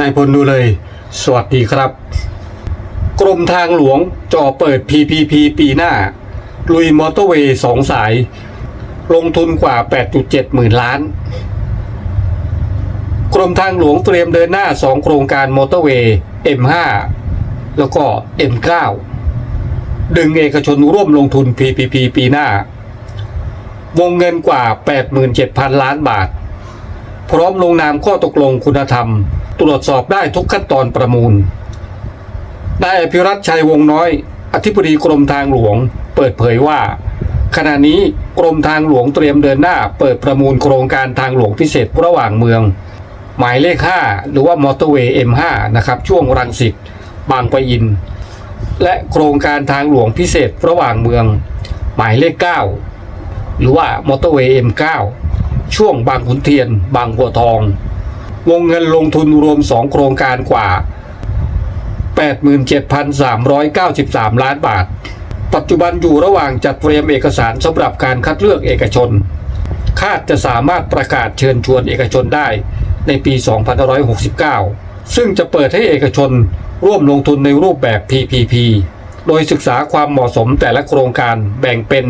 นายพลดูเลย สวัสดีครับ กรมทางหลวงจ่อเปิด PPP ปีหน้า ลุยมอเตอร์เวย์สองสาย ลงทุนกว่า 8.7 หมื่นล้าน กรมทางหลวงเตรียมเดินหน้า 2 โครงการมอเตอร์เวย์ M5 แล้วก็ M9 ดึงเอกชนร่วมลงทุน PPP ปีหน้า วงเงินกว่า 87,000 ล้านบาท พร้อมลงนามข้อตกลงคุณธรรม ตรวจสอบได้ทุกขั้นตอนประมูลนายอภิรัตชัยวงน้อย อธิบดีกรมทางหลวง เปิดเผยว่า ขณะนี้กรมทางหลวงเตรียมเดินหน้า เปิดประมูลโครงการทางหลวงพิเศษระหว่างเมือง หมายเลข 5 หรือว่ามอเตอร์เวย์ M5 นะครับช่วงรังสิตบางปะอิน และโครงการทางหลวงพิเศษระหว่างเมือง หมายเลข 9 หรือว่ามอเตอร์เวย์ M9 ช่วงบางขุนเทียน บางบัวทอง วงเงินลงทุนรวม 2 โครงการกว่า 87,393 ล้านบาท ปัจจุบันอยู่ระหว่างจัดเตรียมเอกสารสำหรับการคัดเลือกเอกชน คาดจะสามารถประกาศเชิญชวนเอกชนได้ในปี 2569 ซึ่งจะเปิดให้เอกชนร่วมลงทุนในรูปแบบ PPP โดยศึกษาความเหมาะสมแต่ละโครงการแบ่งเป็น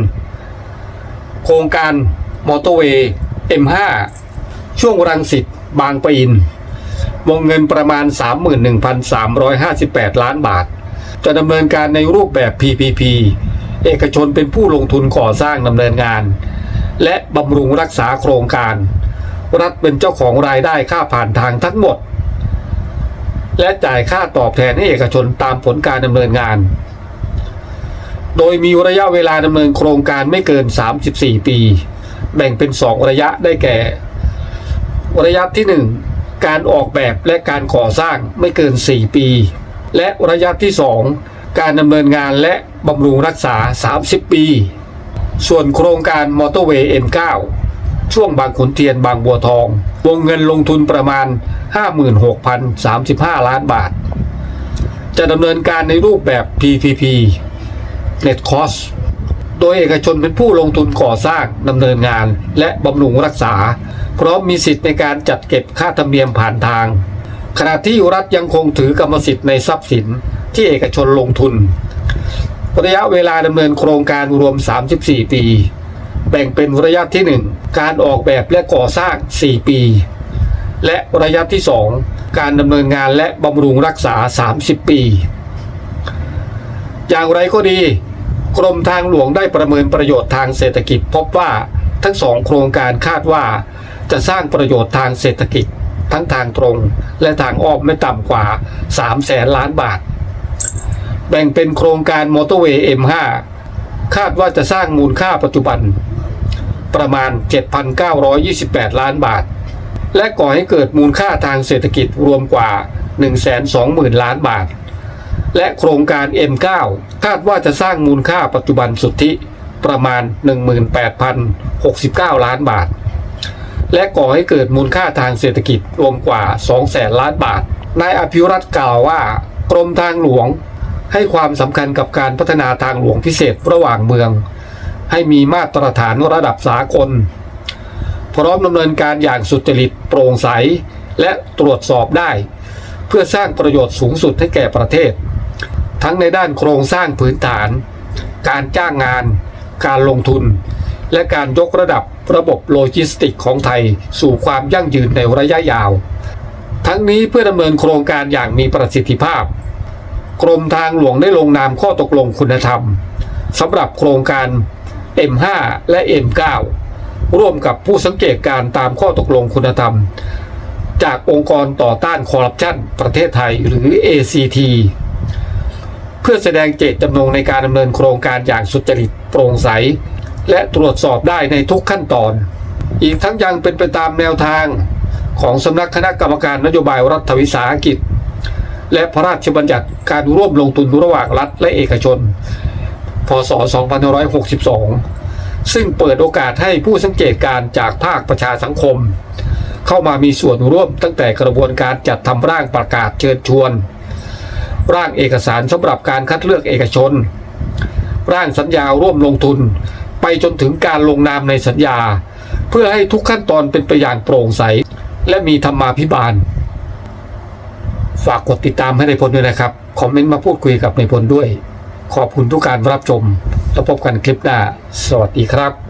โครงการมอเตอร์เวย์ M5 ช่วงรังสิตบางปะอิน วงเงินประมาณ 31,358 ล้านบาท จะดำเนินการในรูปแบบ PPP เอกชนเป็นผู้ลงทุนก่อสร้างดำเนินงาน และบำรุงรักษาโครงการ รัฐเป็นเจ้าของรายได้ค่าผ่านทางทั้งหมด และจ่ายค่าตอบแทนให้เอกชนตามผลการดำเนินงาน โดยมีระยะเวลาดำเนินโครงการไม่เกิน 34 ปี แบ่งเป็น 2 ระยะได้แก่ ระยะที่ 1 การออกแบบและการก่อสร้างไม่เกิน 4 ปี และระยะที่ 2 การดำเนินงานและบำรุงรักษา 30 ปี ส่วนโครงการมอเตอร์เวย์ M9 ช่วงบางขุนเทียนบางบัวทอง วงเงินลงทุนประมาณ 56,035 ล้านบาท จะดำเนินการในรูปแบบ PPP Net Cost โดยเอกชนเป็นผู้ลงทุนก่อสร้างดำเนินงาน และบำรุงรักษา พร้อมมีสิทธิ์ในการจัดเก็บค่าธรรมเนียมผ่านทาง ขณะที่รัฐยังคงถือกรรมสิทธิ์ในทรัพย์สินที่เอกชนลงทุน ระยะเวลาดำเนินโครงการรวม 34 ปี แบ่งเป็นระยะที่ 1 การออกแบบและก่อสร้าง 4 ปี และระยะที่ 2 การดำเนินงานและบำรุงรักษา 30 ปี อย่างไรก็ดี กรมทางหลวงได้ประเมินประโยชน์ทางเศรษฐกิจ พบว่าทั้งสองโครงการคาดว่า จะสร้างประโยชน์ทางเศรษฐกิจ ทั้งทางตรง และทางอ้อมไม่ต่ำกว่า 3 แสนล้านบาท แบ่งเป็นโครงการมอเตอร์เวย์ M5 คาดว่าจะสร้างมูลค่าปัจจุบัน ประมาณ 7,928 ล้านบาท และก่อให้เกิดมูลค่าทางเศรษฐกิจรวมกว่า 120,000 ล้านบาท และโครงการ M9 คาดว่าจะสร้างมูลค่าปัจจุบันสุทธิประมาณ 18,069 ล้านบาท และก่อให้เกิดมูลค่าทางเศรษฐกิจรวมกว่า200ล้านบาท นายอภิรัตน์กล่าวว่ากรมทางหลวงให้ความสำคัญกับการพัฒนาทางหลวงพิเศษระหว่างเมือง ให้มีมาตรฐานระดับสากล พร้อมดำเนินการอย่างสุจริตโปร่งใส และตรวจสอบได้ เพื่อสร้างประโยชน์สูงสุดให้แก่ประเทศ ทั้งในด้านโครงสร้างพื้นฐาน การจ้างงาน การลงทุน และการยกระดับระบบโลจิสติกของไทยสู่ความยั่งยืนในระยะยาว ทั้งนี้เพื่อดำเนินโครงการอย่างมีประสิทธิภาพ กรมทางหลวงได้ลงนามข้อตกลงคุณธรรมสำหรับโครงการ M5 และ M9 ร่วมกับผู้สังเกตการณ์ตามข้อตกลงคุณธรรม จากองค์กรต่อต้านคอร์รัปชันประเทศไทยหรือ ACT พื่อแสดงเจตจำนงในการดำเนินโครงการอย่างสุจริตโปร่งใส และตรวจสอบได้ในทุกขั้นตอน อีกทั้งยังเป็นไปตามแนวทางของสำนักคณะกรรมการนโยบายรัฐวิสาหกิจ และพระราชบัญญัติการร่วมลงทุนระหว่างรัฐและเอกชน พศ 2562 ซึ่งเปิดโอกาสให้ผู้สังเกตการณ์จากภาคประชาสังคม เข้ามามีส่วนร่วมตั้งแต่กระบวนการจัดทำร่างประกาศเชิญชวน ร่างเอกสารสำหรับการคัดเลือกเอกชน ร่างสัญญาร่วมลงทุน ไปจนถึงการลงนามในสัญญา เพื่อให้ทุกขั้นตอนเป็นไปอย่างโปร่งใส และมีธรรมาภิบาล ฝากกดติดตามให้ในพลด้วยนะครับ คอมเมนต์มาพูดคุยกับในพลด้วย ขอบคุณทุกการรับชมแล้วพบกันคลิปหน้า สวัสดีครับ